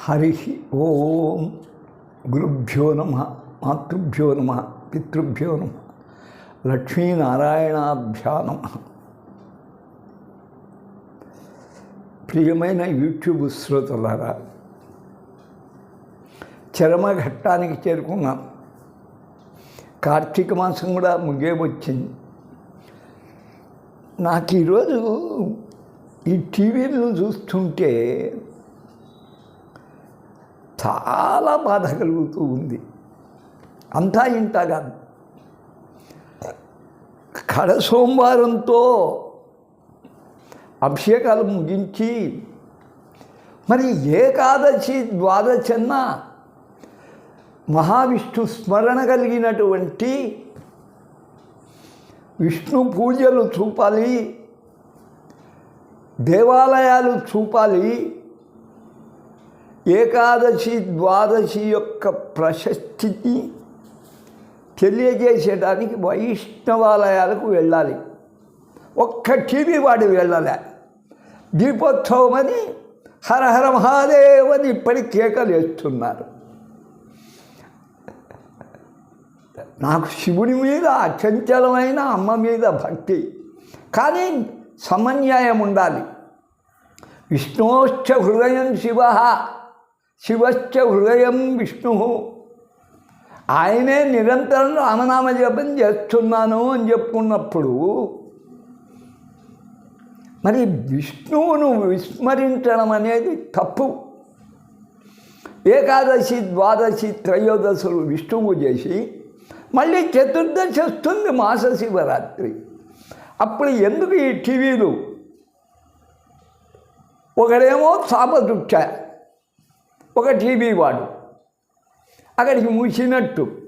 హరి ఓం గురుభ్యో నమ మాతృభ్యో నమ పితృభ్యో నమ లక్ష్మీనారాయణాభ్యా నమ. ప్రియమైన యూట్యూబ్ శ్రోతలారా చరమఘట్టానికి చేరుకున్నాం. కార్తీక మాసం కూడా ముగే వచ్చింది నాకు ఈరోజు ఈ టీవీలో చూస్తుంటే చాలా బాధ కలుగుతూ ఉంది. అంతా ఇంటా కాదు. కడ సోమవారంతో అభిషేకాలు ముగించి మరి ఏకాదశి ద్వాదశన్న మహావిష్ణు స్మరణ కలిగినటువంటి విష్ణు పూజలు చూపాలి దేవాలయాలు చూపాలి ఏకాదశి ద్వాదశి యొక్క ప్రశస్తిని తెలియజేసేటానికి వైష్ణవాలయాలకు వెళ్ళాలి. ఒక్క టీవీ వాడి వెళ్ళలే. దీపోత్సవం అని హరహర మహాదేవ్ అని ఇప్పటికి కేకలు వేస్తున్నారు. నాకు శివుడి మీద అచంచలమైన అమ్మ మీద భక్తి. కానీ సమన్యాయం ఉండాలి. విష్ణోశ్చ హృదయం శివ. శివశ్చ హృదయం విష్ణు. ఆయనే నిరంతరం రామనామ జపం చేస్తున్నాను అని చెప్పుకున్నప్పుడు మరి విష్ణువును విస్మరించడం అనేది తప్పు. ఏకాదశి ద్వాదశి త్రయోదశులు విష్ణువు చేసి మళ్ళీ చతుర్దశి వస్తుంది మాస శివరాత్రి. అప్పుడు ఎందుకు ఈ టీవీలు? ఒకడేమో చాపదుచ్చ ఒక టీవీ వాడు. అక్కడికి మూసినట్టు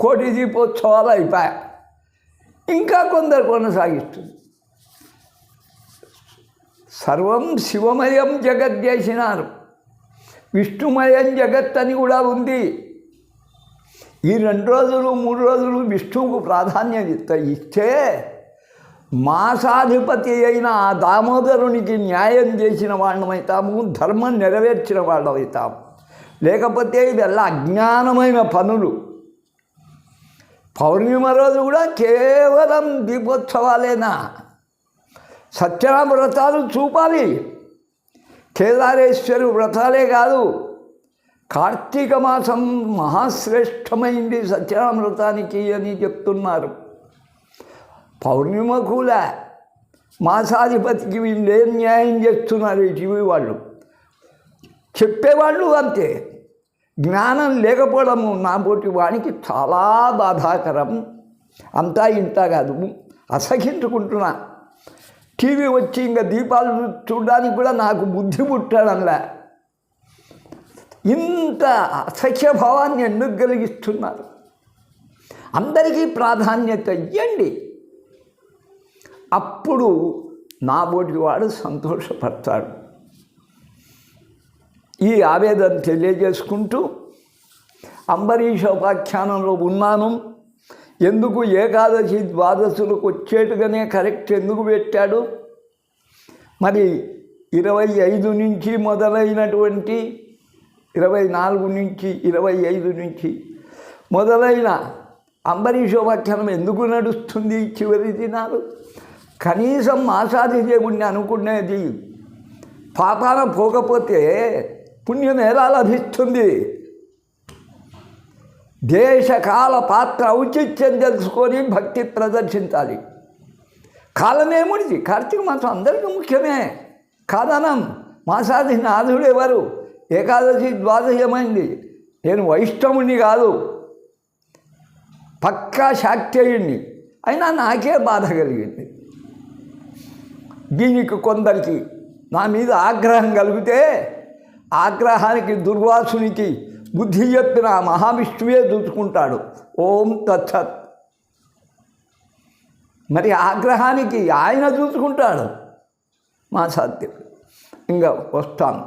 కోటి దీపోత్సవాలు అయిపోయా ఇంకా కొందరు కొనసాగిస్తుంది సర్వం శివమయం జగత్ చేసినారు. విష్ణుమయం జగత్ అని కూడా ఉంది. ఈ రెండు రోజులు మూడు రోజులు విష్ణువుకు ప్రాధాన్యత ఇస్తే మాసాధిపతి అయిన ఆ దామోదరునికి న్యాయం చేసిన వాళ్ళమవుతాము ధర్మం నెరవేర్చిన వాళ్ళమవుతాము లేకపోతే ఇవెల్లా అజ్ఞానమైన పనులు. పౌర్ణిమ రోజు కూడా కేవలం దీపోత్సవాలేనా? సత్యనామ వ్రతాలు చూపాలి. కేదారేశ్వరు వ్రతాలే కాదు కార్తీక మాసం మహాశ్రేష్టమైంది సత్యనామ వ్రతానికి అని చెప్తున్నారు. పౌర్ణిమ కూల మాసాధిపతికి వీళ్ళు ఏం న్యాయం చేస్తున్నారు ఈ టీవీ వాళ్ళు? చెప్పేవాళ్ళు అంతే. జ్ఞానం లేకపోవడము నాపోటి వానికి చాలా బాధాకరం. అంతా ఇంత కాదు. అసహించుకుంటున్నా. టీవీ వచ్చి ఇంకా దీపాలు చూడడానికి కూడా నాకు బుద్ధి పుట్టడంలా. ఇంత అసఖ్యభావాన్ని ఎందుకు కలిగిస్తున్నారు? అందరికీ ప్రాధాన్యత ఇవ్వండి అప్పుడు నా బోటి వాడు సంతోషపడతాడు. ఈ ఆవేదన తెలియజేసుకుంటూ అంబరీష ఉపాఖ్యానంలో ఉన్నాను. ఎందుకు ఏకాదశి ద్వాదశులకు వచ్చేట్టుగానే కరెక్ట్ ఎందుకు పెట్టాడు? మరి ఇరవై ఐదు నుంచి మొదలైనటువంటి ఇరవై నాలుగు నుంచి ఇరవై ఐదు నుంచి మొదలైన అంబరీషోపాఖ్యానం ఎందుకు నడుస్తుంది చివరి దినాలు? కనీసం మాసాది దేవుణ్ణి అనుకునేది. పాపాన పోకపోతే పుణ్యం ఎలా లభిస్తుంది దేశకాల పాత్ర ఔచిత్యం తెలుసుకొని భక్తి ప్రదర్శించాలి. కాలమేముడిది కార్తీక మాసం అందరికీ ముఖ్యమే. కాదనం మాసాది నాథుడు ఎవరు ఏకాదశి ద్వాదశమైంది. నేను వైష్ణవుణ్ణి కాదు. పక్కా శాక్తేయుణ్ణి అయినా నాకే బాధ కలిగింది. దీనికి కొందరికి నా మీద ఆగ్రహం కలిగితే ఆగ్రహానికి దుర్వాసునికి బుద్ధి చెప్పిన మహావిష్ణువే చూసుకుంటాడు ఓం తత్సత్. మరి ఆగ్రహానికి ఆయన చూసుకుంటాడు మా సత్యం. ఇంకా వస్తాను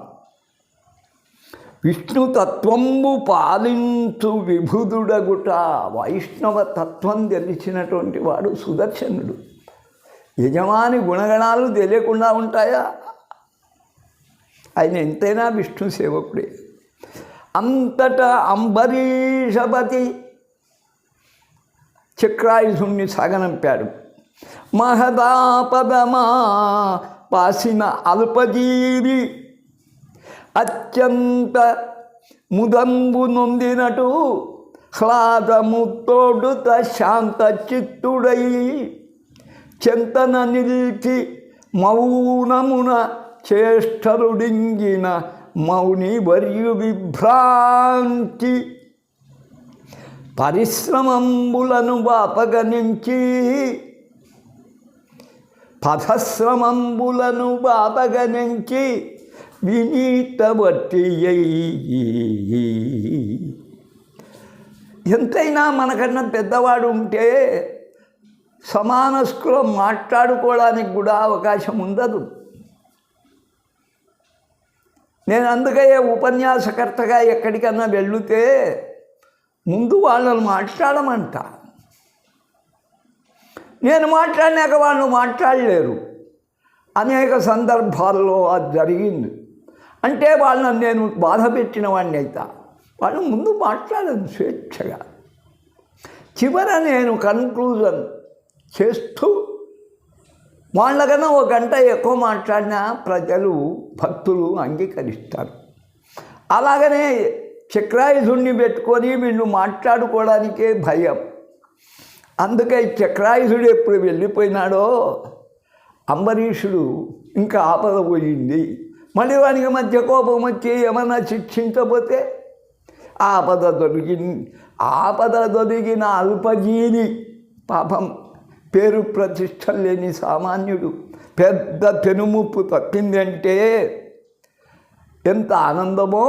విష్ణు తత్వంబు పాలించు విభుదుడగుట వైష్ణవ తత్వం తెలిసినటువంటి వాడు సుదర్శనుడు. యజమాని గుణగణాలు తెలియకుండా ఉంటాయా? ఆయన ఎంతైనా విష్ణు సేవకుడే. అంతటా అంబరీషపతి చక్రాయుధుణ్ణి సాగనంపాడు. మహదాపదమా పాసిన అల్పజీవి అత్యంత ముదంబు నొందినటు హ్లాదముతోడుత శాంత చిత్తుడై చెంతన నిలిచి మౌనమున చేష్టరుడింగిన మౌని వర్యు విభ్రాంతి పరిశ్రమంబులను బాపగనించి పథశ్రమంబులను బాపగనించి వినీతవట్టి ఎంతైనా మనకన్నా పెద్దవాడు ఉంటే సమానస్కులం మాట్లాడుకోవడానికి కూడా అవకాశం ఉండదు. నేను అందుకే ఉపన్యాసకర్తగా ఎక్కడికన్నా వెళ్ళితే ముందు వాళ్ళని మాట్లాడమంట. నేను మాట్లాడినాక వాళ్ళు మాట్లాడలేరు. అనేక సందర్భాల్లో అది జరిగింది. అంటే వాళ్ళని నేను బాధ పెట్టిన వాడిని అయితే. వాళ్ళు ముందు మాట్లాడదు స్వేచ్ఛగా. చివర నేను కన్క్లూజన్ చేస్తూ వాళ్ళకన్నా ఒక గంట ఎక్కువ మాట్లాడినా ప్రజలు భక్తులు అంగీకరిస్తారు. అలాగనే చక్రాయుధుణ్ణి పెట్టుకొని వీళ్ళు మాట్లాడుకోవడానికే భయం. అందుకే చక్రాయుధుడు ఎప్పుడు వెళ్ళిపోయినాడో అంబరీషుడు ఇంకా ఆపద పోయింది మళ్ళీ వానికి మధ్య కోపం వచ్చి ఏమన్నా శిక్షించబోతే ఆపద దొరికింది ఆపద దొరికిన అల్పజీవి పాపం పేరు ప్రతిష్ట లేని సామాన్యుడు. పెద్ద పెనుముప్పు తప్పిందంటే ఎంత ఆనందమో.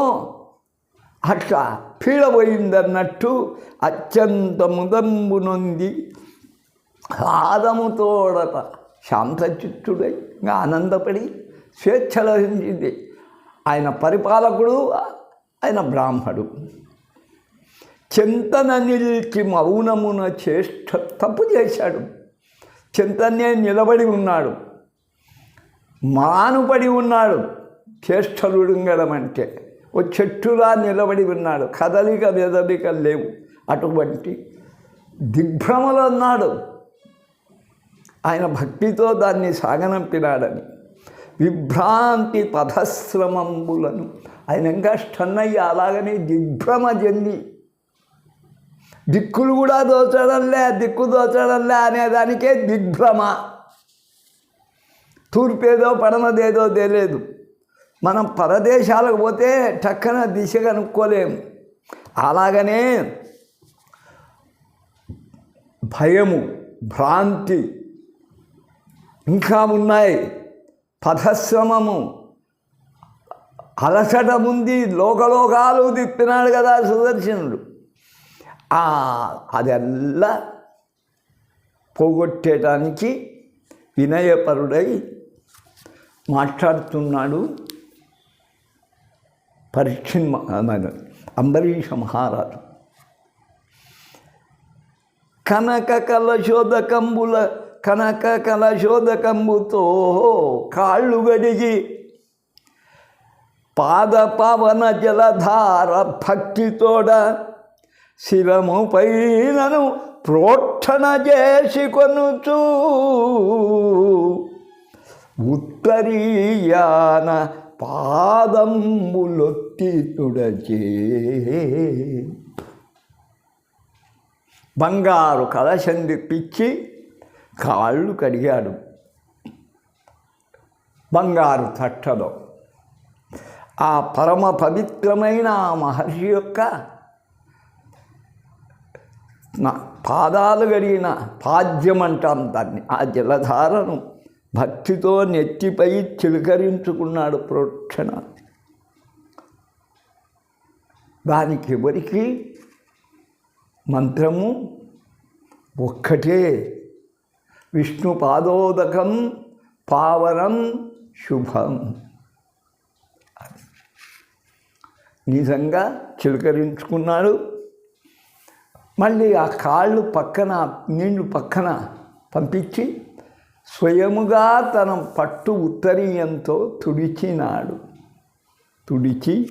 అట్లా పీడపోయిందన్నట్టు అత్యంత ముదంబు నొంది ఆదముతోడట శాంతచిత్తుడై ఇంకా ఆనందపడి స్వేచ్ఛ లభించింది ఆయన పరిపాలకుడు ఆయన బ్రాహ్మడు. చింతన నిలిచి మౌనమున చేష్ట తప్పు చేశాడు. చింతనే నిలబడి ఉన్నాడు. మానుపడి ఉన్నాడు. చేష్టలుడుంగడమంటే ఓ చెట్టులా నిలబడి ఉన్నాడు. కదలిక మెదలిక లేవు. అటువంటి దిగ్భ్రమలు అన్నాడు ఆయన భక్తితో దాన్ని సాగనంపినాడని. విభ్రాంతి పథశ్రమంబులను ఆయన ఇంకా స్టన్నయ్య అలాగనే దిగ్భ్రమ చెంది దిక్కులు కూడా దోచడంలే దిక్కు దోచడంలే అనేదానికే దిగ్భ్రమ. తూర్పేదో పడమదేదో తెలియదు. మనం పరదేశాలకు పోతే టక్కన దిశ కనుక్కోలేము. అలాగనే భయము భ్రాంతి ఇంకా ఉన్నాయి. పథశ్రమము అలసట ఉంది లోకలోకాలు తిప్పినాడు కదా సుదర్శనుడు. అదెల్లా పోగొట్టేయడానికి వినయపరుడై మాట్లాడుతున్నాడు పరీక్ష అంబరీష మహారాజు. కనక కలశోధకంబుల కనక కలశోధకంబుతో కాళ్ళు గడిగి పాద పవన జలధార భక్తితోడ శిరము పైనను ప్రోక్షణ చేసి కొనుచూ ఉత్తరీయాన పాదంబులొత్తి తుడచే. బంగారు కలశం తెప్పించి కాళ్ళు కడిగాడు. బంగారు తట్టలో ఆ పరమ పవిత్రమైన ఆ మహర్షి యొక్క పాదాలు గడిగిన పాద్యం అంటాం దాన్ని. ఆ జలధారను భక్తితో నెత్తిపై చిలకరించుకున్నాడు ప్రోక్షణ. దానికి ఎవరికి? మంత్రము ఒక్కటే. విష్ణు పాదోదకం పావనం శుభం. నిజంగా చిలకరించుకున్నాడు. మళ్ళీ ఆ కాళ్ళు పక్కన నీళ్ళు పక్కన పంపించి స్వయముగా తన పట్టు ఉత్తరీయంతో తుడిచినాడు. తుడిచి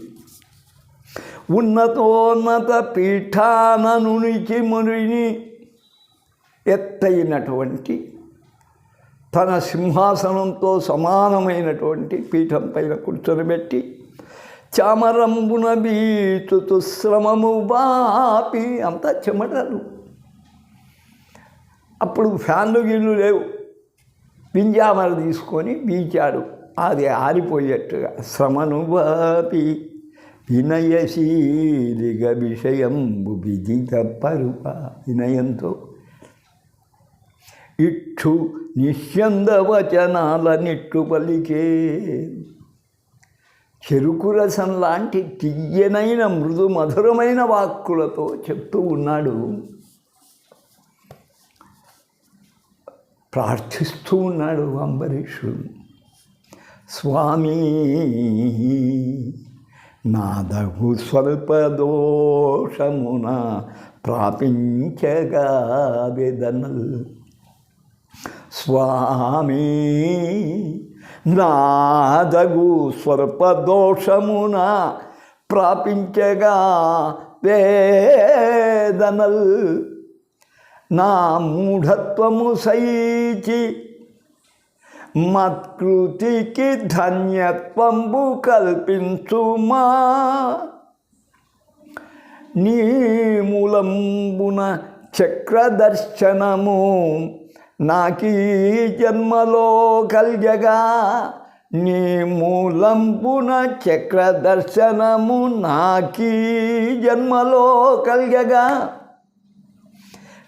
ఉన్నతోన్నత పీఠాననునికి మునిని ఎత్తైనటువంటి తన సింహాసనంతో సమానమైనటువంటి పీఠం పైన కూర్చొనిబెట్టి చామరంబున బీచుతు శ్రమము బాపి అంతా చెమటలు. అప్పుడు ఫ్యాన్లు గిళ్ళు లేవు. పింజామర తీసుకొని బీచాడు. అది ఆరిపోయేట్టుగా శ్రమను బాపి వినయశీలిగ విషయంబు విదిత పరుప వినయంతో. ఇక్షు నిశ్చంద వచనాల నిట్టు పలికే చెరుకు రసం లాంటి తియ్యనైన మృదు మధురమైన వాక్కులతో చెప్తూ ఉన్నాడు. ప్రార్థిస్తూ ఉన్నాడు అంబరీషుడు. స్వామి నాదగు స్వల్ప దోషమున ప్రాపించగా వేదనల్. స్వామి నాదగు స్వల్ప దోషమున ప్రాపించగా వేదనల్. నా మూఢత్వము సైచి మత్కృతికి ధన్యత్వంబు కల్పించుమా. నీ మూలంబున చక్రదర్శనము నాకీ జన్మలో కల్యగా నీ మూలంపున చక్ర దర్శనము నాకీ జన్మలో కల్యగా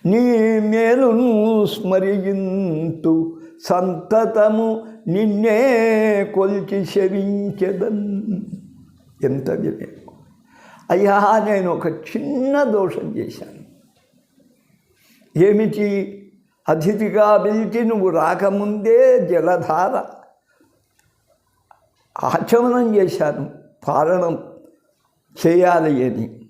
నీ మేలును స్మరింతు సంతతము నిన్నే కొల్చి శవించదన్. ఎంత వివేకం అయ్యా నేను ఒక చిన్న దోషం చేశాను. ఏమిటి? అతిథిగా పిలిచి నువ్వు రాకముందే జలధార. ఆచమనం చేశాను పాలనం చేయాలి అని.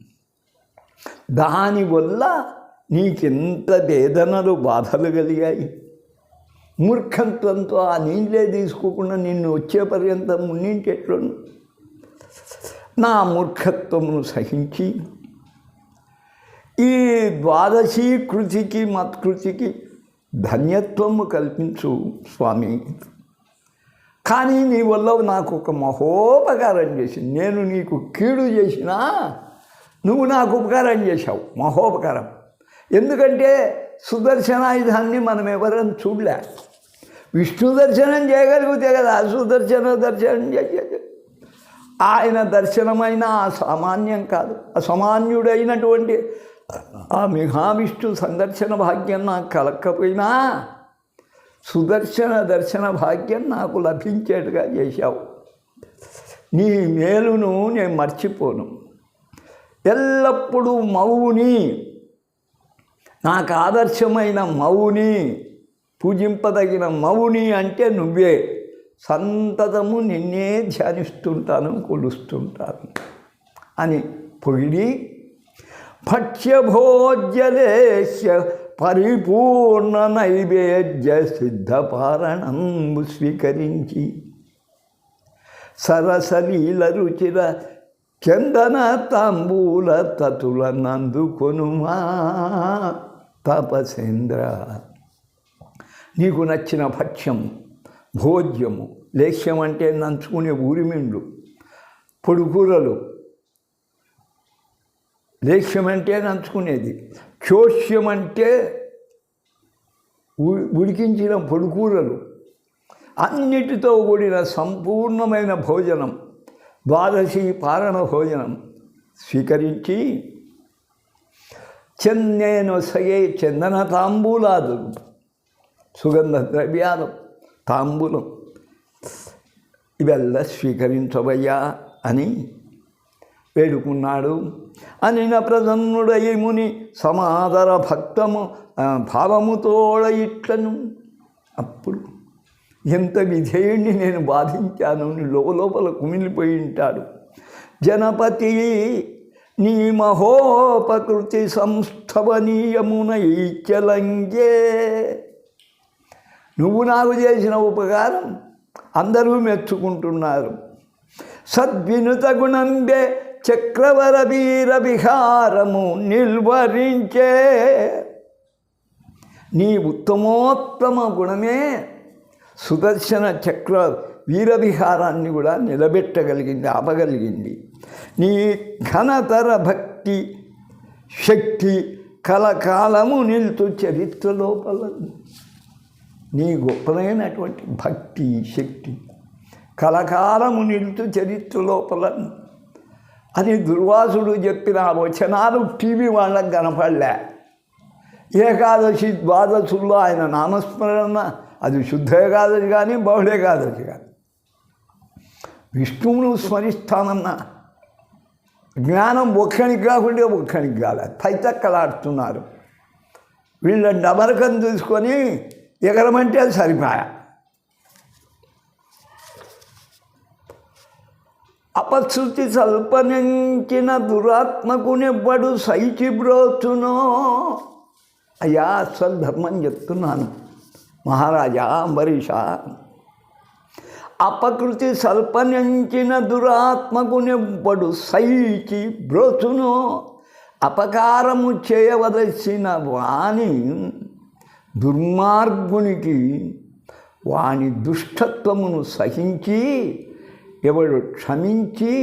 దానివల్ల నీకెంత వేదనలు బాధలు కలిగాయి. మూర్ఖత్వంతో ఆ నీళ్ళే తీసుకోకుండా నిన్ను వచ్చే పర్యంతం ఉన్నింటి నా మూర్ఖత్వమును సహించి ఈ ద్వాదశీ కృతికి మత్కృతికి ధన్యత్వము కల్పించు స్వామి. కానీ నీ వల్ల నాకు ఒక మహోపకారం చేసింది నేను నీకు కీడు చేసినా నువ్వు నాకు ఉపకారం చేశావు మహోపకారం. ఎందుకంటే సుదర్శనాయుధాన్ని మనం ఎవరైనా చూడలే. విష్ణు దర్శనం చేయగలిగితే కదా సుదర్శన దర్శనం చేయదు ఆయన దర్శనమైన అసామాన్యం సామాన్యం కాదు. అసామాన్యుడైనటువంటి ఆ మహావిష్ణు సందర్శన భాగ్యం నాకు కలక్కపోయినా సుదర్శన దర్శన భాగ్యం నాకు లభించేట్టుగా చేశావు. నీ మేలును నేను మర్చిపోను. ఎల్లప్పుడూ మౌని నాకు ఆదర్శమైన మౌని పూజింపదగిన మౌని అంటే నువ్వే. సంతతము నిన్నే ధ్యానిస్తుంటాను కొలుస్తుంటాను అని పొగిడి భక్ష్యభోజ్యలేశ్య పరిపూర్ణ నైవేద్య సిద్ధపారణం స్వీకరించి సరసలీల రుచిర చందన తాంబూల తతుల నందుకొనుమా తపసేంద్ర. నీకు నచ్చిన భక్ష్యము భోజ్యము. లేఖ్యం అంటే నంచుకునే ఊరిమిండ్లు పొడుకూరలు లేఖ్యం అంటే నంచుకునేది చోష్యం అంటే ఉడికించిన పొడుకూరలు. అన్నిటితో కూడిన సంపూర్ణమైన భోజనం. ద్వాదశి పారణ భోజనం. స్వీకరించి చెన్నేను సయే చందన తాంబూలాదు. సుగంధ ద్రవ్యాలు తాంబూలం. ఇవెల్ల స్వీకరించవయ్యా అని వేడుకున్నాడు అనిన ప్రసన్నుడై ముని సమాదర భక్తము భావముతోడ ఇట్లను. అప్పుడు ఎంత విధేయుణ్ణి నేను బాధించాను అని లోపల కుమిలిపోయి ఉంటాడు. జనపతి నీ మహోపకృతి సంస్థవనీయమున నువ్వు నాకు చేసిన ఉపకారం అందరూ మెచ్చుకుంటున్నారు. సద్వినుత గుణంబే చక్రవర వీర విహారము నిల్వరించే నీ ఉత్తమోత్తమ గుణమే సుదర్శన చక్ర వీరవిహారాన్ని కూడా నిలబెట్టగలిగింది ఆపగలిగింది. నీ ఘనతర భక్తి శక్తి కలకాలము నిలుతూ చరిత్ర లోపల. నీ గొప్పదైనటువంటి భక్తి శక్తి కలకాలము నిలుతూ చరిత్ర లోపల. అని దుర్వాసుడు చెప్పిన ఆ వచనాలు టీవీ వాళ్ళకి కనపడలే. ఏకాదశి ద్వాదశుల్లో ఆయన నామస్మరణ అది శుద్ధ ఏకాదశి కానీ బహుళ ఏకాదశి కానీ. విష్ణువును స్మరిస్తానన్న జ్ఞానం ఒక్కడికి కాకుండా ఒక్కడికి కాలే. తైతక్కలాడుతున్నారు. వీళ్ళ డబరకం చూసుకొని ఎగరమంటే అది అపశృతి సల్పనించిన దురాత్మకునెవ్వడు సైచి బ్రోచునో అయ్యా అసలు ధర్మం చెప్తున్నాను. మహారాజా అంబరీష. అపకృతి సల్పనించిన దురాత్మకునెవ్వడు సైచి బ్రోచును అపకారము చేయవలసిన వాణి దుర్మార్గునికి వాని దుష్టత్వమును సహించి ఎవడు క్షమించి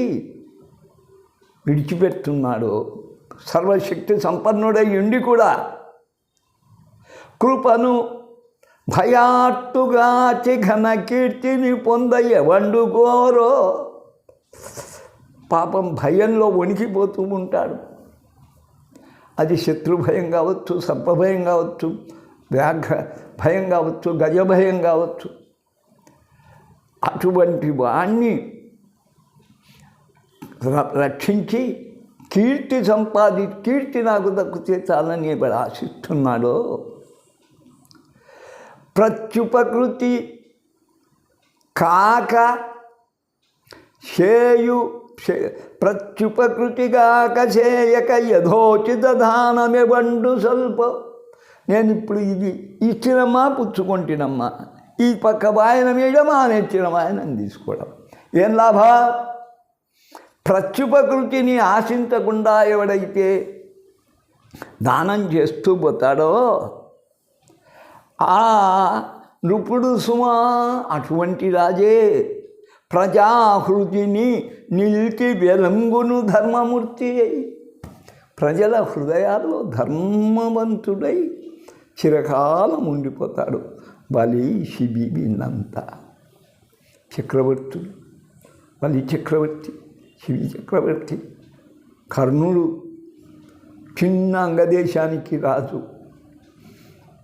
విడిచిపెడుతున్నాడో సర్వశక్తి సంపన్నుడై ఉండి కూడా కృపను భయాత్తుగా చిఘన కీర్తిని పొంద ఎవండుకోరో పాపం భయంలో వణికిపోతూ ఉంటాడు. అది శత్రు భయం కావచ్చు సర్పభయం కావచ్చు వ్యాఘ్ర భయం కావచ్చు గజ భయం కావచ్చు. అటువంటి వాణ్ణి ర- రక్షించి కీర్తి సంపాది కీర్తి నాకు దక్కితే చాలని ఎవడు ఆశిస్తున్నాడో ప్రత్యుపకృతి కాక చేయు ప్రత్యుపకృతి ప్రత్యుపకృతిగాక చేయక యథోచిత దానమివ్వండు స్వల్ప. నేను ఇప్పుడు ఇది ఇచ్చినమ్మా పుచ్చుకుంటున్నమ్మా ఈ పక్క వాయన మీయడమా నెచ్చిన వాయనం తీసుకోవడం. ఏం లాభ? ప్రత్యుపకృతిని ఆశించకుండా ఎవడైతే దానం చేస్తూ పోతాడో ఆ నృపుడు సుమా అటువంటి రాజే ప్రజాహృతిని నిలిచి వెలంగును ధర్మమూర్తి అయి ప్రజల హృదయాల్లో ధర్మవంతుడై చిరకాలం ఉండిపోతాడు. బలి శిబి వీళ్ళంతా చక్రవర్తులు బలి చక్రవర్తి శివి చక్రవర్తి. కర్ణుడు చిన్న అంగదేశానికి రాజు.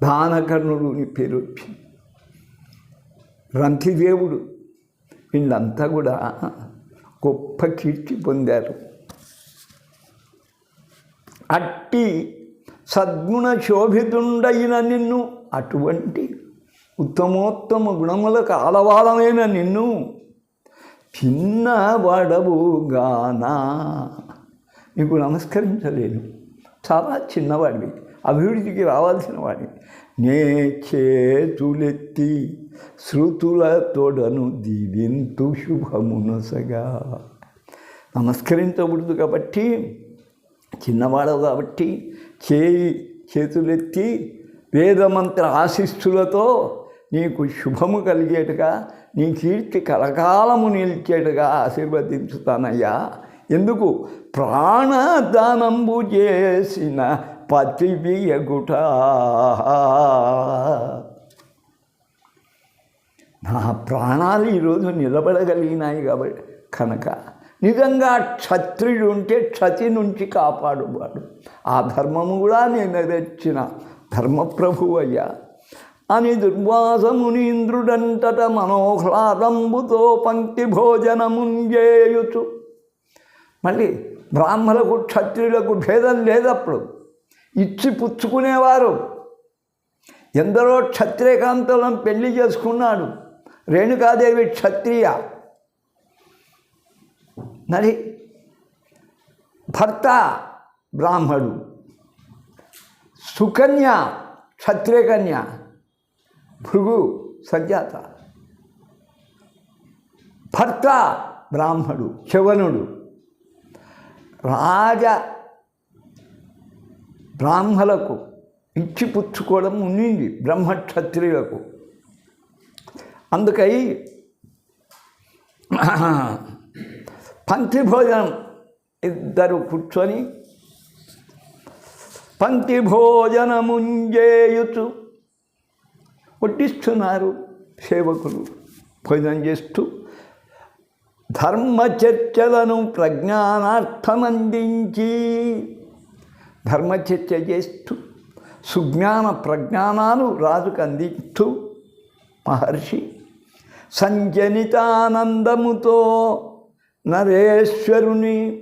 దానకర్ణుడు అని పేరు వచ్చింది రంతిదేవుడు వీళ్ళంతా కూడా గొప్ప కీర్తి పొందారు. అట్టి సద్గుణ శోభితుండైన నిన్ను అటువంటి ఉత్తమోత్తమ గుణములకు ఆలవాలమైన నిన్ను. చిన్నవాడవుగానా. నీకు నమస్కరించలేను. చాలా చిన్నవాడివి. అభివృద్ధికి రావాల్సిన వాడివి. నే చేతులెత్తి శృతుల తోడను దీవింతు శుభమునసగా నమస్కరించకూడదు కాబట్టి చిన్నవాడవు కాబట్టి చేయి చేతులెత్తి వేదమంత్ర ఆశిస్సులతో నీకు శుభము కలిగేట్టుగా నీ కీర్తి కలకాలము నిలిచేట్టుగా ఆశీర్వదించుతానయ్యా. ఎందుకు? ప్రాణదానంబు చేసిన పతివియగుట నా ప్రాణాలు ఈరోజు నిలబడగలిగినాయి కాబట్టి కనుక నిజంగా క్షత్రియుడు ఉంటే క్షతి నుంచి కాపాడువాడు. ఆ ధర్మము కూడా నేను తెచ్చిన. ధర్మప్రభు అయ్యా అని దుర్వాసమునీంద్రుడంతట మనోహ్లాదంబుతో పంక్తి భోజనముంజేయుచు మళ్ళీ బ్రాహ్మణులకు క్షత్రియులకు భేదం లేదప్పుడు ఇచ్చి పుచ్చుకునేవారు. ఎందరో క్షత్రియకాంతలను పెళ్ళి చేసుకున్నాడు. రేణుకాదేవి క్షత్రియ. మరి భర్త బ్రాహ్మడు. సుకన్య క్షత్రియకన్య భృగు సజ్జాత. భర్త బ్రాహ్మడు శవనుడు రాజ బ్రాహ్మలకు ఇచ్చి పుచ్చుకోవడం ఉండింది బ్రహ్మక్షత్రియులకు. అందుకై పంక్తి భోజనం ఇద్దరు కూర్చొని పంక్తి భోజనముంజేయుచు వడ్డిస్తున్నారు సేవకులు. భోజనం చేస్తూ ధర్మ చర్చలను ప్రజ్ఞానార్థమందించి ధర్మచర్చ చేస్తూ సుజ్ఞాన ప్రజ్ఞానాలు రాజుకు అందిస్తూ మహర్షి సంజనితానందముతో నరేశ్వరుని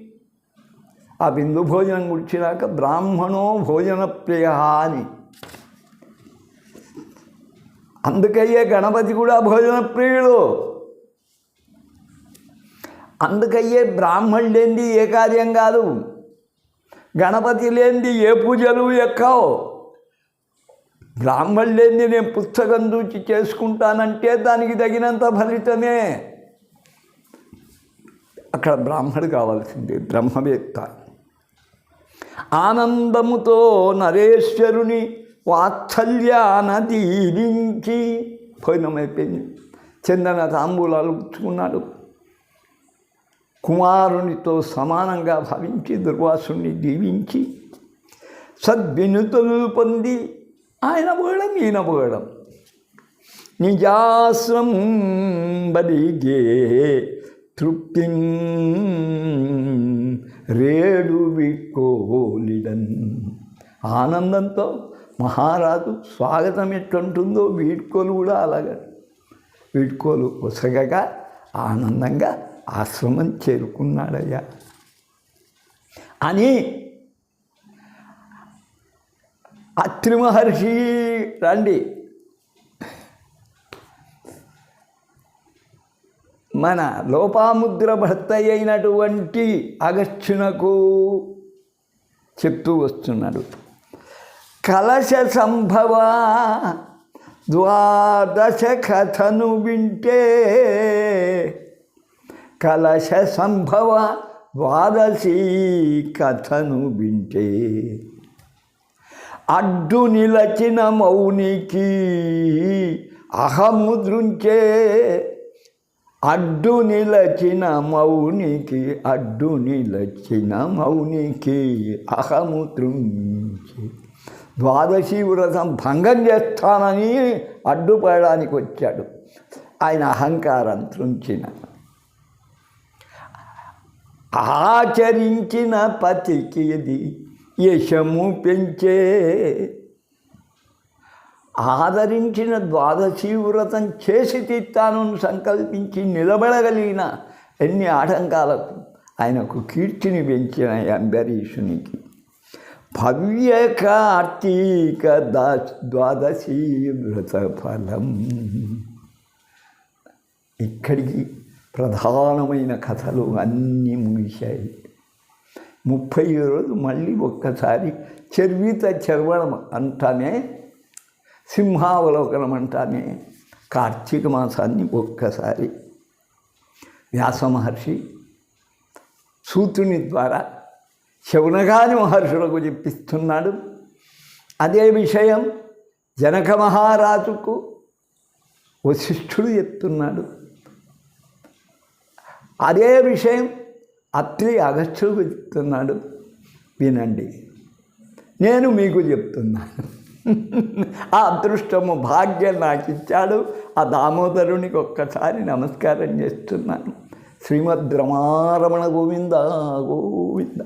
ఆ బిందు భోజనం గుర్చినాక బ్రాహ్మణో భోజన ప్రియ అని అందుకయ్యే గణపతి కూడా భోజన ప్రియుడు అందుకయ్యే బ్రాహ్మణుడేంది ఏ కార్యం కాదు. గణపతి లేనిది ఏ పూజలు ఎక్కవు. బ్రాహ్మణులేంది నేను పుస్తకం చూచి చేసుకుంటానంటే దానికి తగినంత ఫలితమే. అక్కడ బ్రాహ్మడు కావాల్సింది బ్రహ్మవేత్త. ఆనందముతో నరేశ్వరుని వాత్సల్యానది దీవించి భోజనమైపోయింది చందన తాంబూలాలు పుచ్చుకున్నాడు. కుమారునితో సమానంగా భావించి దుర్వాసుని దీవించి సద్వినుతులు పొంది ఆయన పోయడం ఈయన పోయడం నిజాశ్రం బలిగే తృప్తి రేడు వికోలిడన్ ఆనందంతో మహారాజు స్వాగతం ఎట్లుంటుందో వీడ్కోలు కూడా అలాగే. వీడ్కోలు ఒసగగా ఆనందంగా ఆశ్రమం చేరుకున్నాడయ్యా. అని అత్రి మహర్షి రండి. మన లోపాముద్ర భర్త అయినటువంటి అగస్త్యునకు చెప్తూ వస్తున్నాడు. కలశ సంభవ ద్వాదశ కథను వింటే కలశ సంభవ ద్వాదశి కథను వింటే అడ్డు నిలచిన మౌనికి అహము దృంచే అడ్డు నిలచిన మౌనికి అడ్డు నిలచిన మౌనికి అహము దృంచే ద్వాదశి వ్రతం భంగం చేస్తానని అడ్డుపడడానికి వచ్చాడు ఆయన అహంకారం తృంచిన. ఆచరించిన పతికి ఇది యశము పెంచే. ఆదరించిన ద్వాదశి వ్రతం చేసి తీస్తాను సంకల్పించి నిలబడగలిగిన ఎన్ని ఆటంకాలకు ఆయనకు కీర్తిని పెంచిన అంబరీషునికి. భవ్యకార్తీక దా ద్వాదశి వ్రత ఇక్కడికి ప్రధానమైన కథలు అన్నీ ముగిశాయి ముప్పై రోజు మళ్ళీ ఒక్కసారి చర్విత చర్వణం అంటానే సింహావలోకనం అంటానే కార్తీక మాసాన్ని ఒక్కసారి వ్యాస మహర్షి ద్వారా శౌనగాని మహర్షులకు చెప్పిస్తున్నాడు. అదే విషయం జనక మహారాజుకు వశిష్ఠుడు చెప్తున్నాడు. అదే విషయం అత్రి అగస్త్యుడు చెప్తున్నాడు. వినండి నేను మీకు చెప్తున్నాను. ఆ అదృష్టము భాగ్యం నాకు ఇచ్చాడు ఆ దామోదరునికి ఒక్కసారి నమస్కారం చేస్తున్నాను. శ్రీమద్ రమారమణ గోవింద గోవింద.